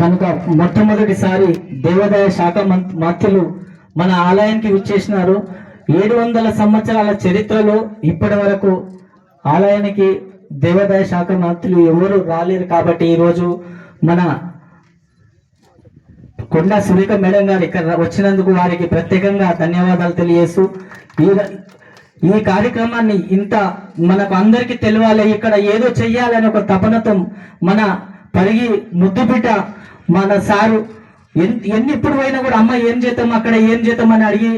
కనుక మొట్టమొదటిసారి దేవాదాయ శాఖ మంత్రులు మన ఆలయానికి విచ్చేసినారు. ఏడు వందల సంవత్సరాల చరిత్రలో ఇప్పటి వరకు ఆలయానికి దేవాదాయ శాఖ మంత్రులు ఎవరు రాలేరు కాబట్టి ఈరోజు మన కొండ సురేఖ మేడం గారు ఇక్కడ వచ్చినందుకు వారికి ప్రత్యేకంగా ధన్యవాదాలు తెలియజేస్తూ ఈ ఈ కార్యక్రమాన్ని ఇంత మనకు అందరికీ తెలియాలి. ఇక్కడ ఏదో చెయ్యాలని ఒక తపనతో మన పరిగి ముద్దుబిడ్డ మన సారు. ఎన్ని ఎన్నిప్పుడు పోయినా కూడా అమ్మ ఏం చేద్దాం అక్కడ ఏం చేద్దాం అని అడిగి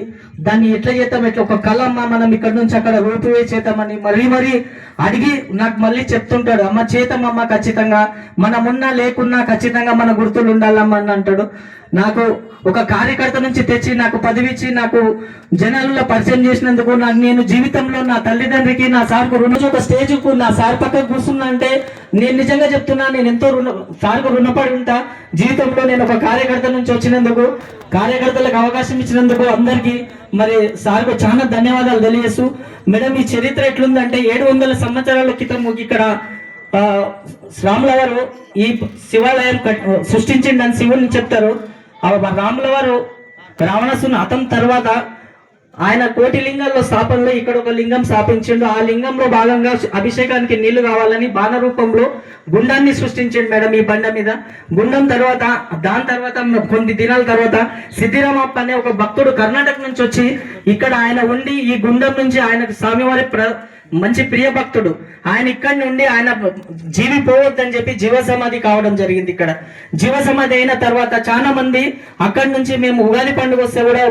దాన్ని ఎట్లా చేద్దాం? ఎట్లా? ఒక కళ అమ్మ మనం ఇక్కడ నుంచి అక్కడ రూపువే చేద్దామని మరీ మరీ అడిగి నాకు మళ్ళీ చెప్తుంటాడు. అమ్మ చేతమమ్మ ఖచ్చితంగా. మనమున్నా లేకున్నా ఖచ్చితంగా మన గుర్తులు ఉండాలమ్మ అని అంటాడు. నాకు ఒక కార్యకర్త నుంచి తెచ్చి నాకు పదివిచ్చి నాకు జనాలలో పరిచయం చేసినందుకు నాకు నేను జీవితంలో నా తల్లిదండ్రికి నా సార్కు రుణ ఒక స్టేజ్కు నా సార్ పక్కకు కూర్చున్నా అంటే నేను నిజంగా చెప్తున్నా నేను ఎంతో రుణ సార్కు రుణపడి ఉంటా. జీవితంలో నేను ఒక కార్యకర్త నుంచి వచ్చినందుకు కార్యకర్తలకు అవకాశం ఇచ్చినందుకు అందరికీ మరి సార్కు చాలా ధన్యవాదాలు తెలియజేస్తూ మేడం ఈ చరిత్ర ఎట్లుందంటే ఏడు వందల సంవత్సరాల క్రితం ఇక్కడ ఆ, రాముల వారు ఈ శివాలయం సృష్టించిండని శివుని చెప్తారు. రాములవారు రాముల వారు రావణాసుని అతం తర్వాత ఆయన కోటి లింగాల్లో స్థాపనలో ఇక్కడ ఒక లింగం స్థాపించిండు. ఆ లింగంలో భాగంగా అభిషేకానికి నీళ్ళు కావాలని బాణ రూపంలో గుండాన్ని సృష్టించిండు మేడం ఈ బండ మీద. గుండం తర్వాత దాని తర్వాత కొన్ని దినాల తర్వాత సిద్ధిరామప్ప అనే ఒక భక్తుడు కర్ణాటక నుంచి వచ్చి ఇక్కడ ఆయన ఉండి ఈ గుండం నుంచి ఆయనకు స్వామివారి ప్ర మంచి ప్రియ భక్తుడు ఆయన ఇక్కడి నుండి ఆయన జీవి పోవద్దని చెప్పి జీవ సమాధి కావడం జరిగింది ఇక్కడ. జీవ సమాధి అయిన తర్వాత చాలా మంది అక్కడి నుంచి మేము ఉగాది పండుగ వస్తే కూడా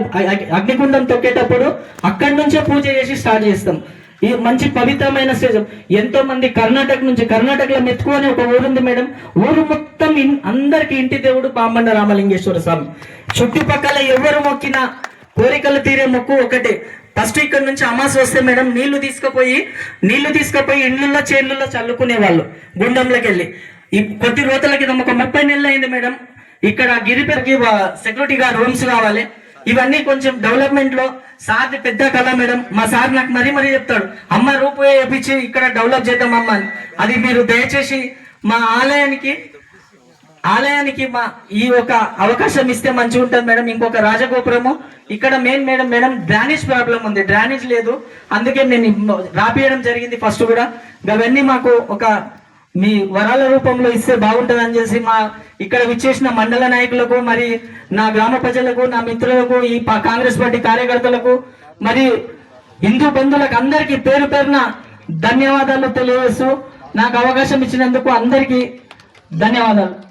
అగ్నిగుండం తొక్కేటప్పుడు అక్కడి నుంచే పూజ చేసి స్టార్ట్ చేస్తాం. ఈ మంచి పవిత్రమైన స్టేజ్. ఎంతో మంది కర్ణాటక నుంచి కర్ణాటకలో మెతుకు అని ఒక ఊరుంది మేడం. ఊరు మొత్తం అందరికి ఇంటి దేవుడు పాంబండ రామలింగేశ్వర స్వామి. చుట్టుపక్కల ఎవరు మొక్కినా కోరికలు తీరే మొక్కు ఒకటే. ఫస్ట్ ఇక్కడ నుంచి అమాస్ వస్తే మేడం నీళ్ళు తీసుకుపోయి నీళ్ళు తీసుకుపోయి ఇండ్లలో చేర్లలో చల్లుకునే వాళ్ళు గుండంలోకి వెళ్ళి. ఈ కొద్ది రోజుల క్రితం ఒక ముప్పై నెలలు అయింది మేడం. ఇక్కడ గిరిపెరకి సెక్యూరిటీ రూమ్స్ కావాలి ఇవన్నీ కొంచెం డెవలప్మెంట్లో. సార్ పెద్ద కళ మేడం. మా సార్ నాకు మరీ మరీ చెప్తాడు అమ్మ రూపాయి వేపించి ఇక్కడ డెవలప్ చేద్దాం అమ్మ అని. అది మీరు దయచేసి మా ఆలయానికి ఆలయానికి మా ఈ ఒక అవకాశం ఇస్తే మంచిగా ఉంటుంది మేడం. ఇంకొక రాజగోపురము. ఇక్కడ main madam madam drainage problem ఉంది. డ్రైనేజ్ లేదు. అందుకే నేను ఇమ్మ- రాపియడం జరిగింది ఫస్ట్ కూడా. అవన్నీ మాకు ఒక మీ వరాల రూపంలో ఇస్తే బాగుంటుంది అని చేసి మా ఇక్కడ విచ్చేసిన మండల నాయకులకు మరి నా గ్రామ ప్రజలకు నా మిత్రులకు ఈ పా- కాంగ్రెస్ పార్టీ కార్యకర్తలకు మరి హిందూ బంధువులకు అందరికీ పేరు పేరున ధన్యవాదాలు తెలియజేస్తూ నాకు అవకాశం ఇచ్చినందుకు అందరికీ ధన్యవాదాలు.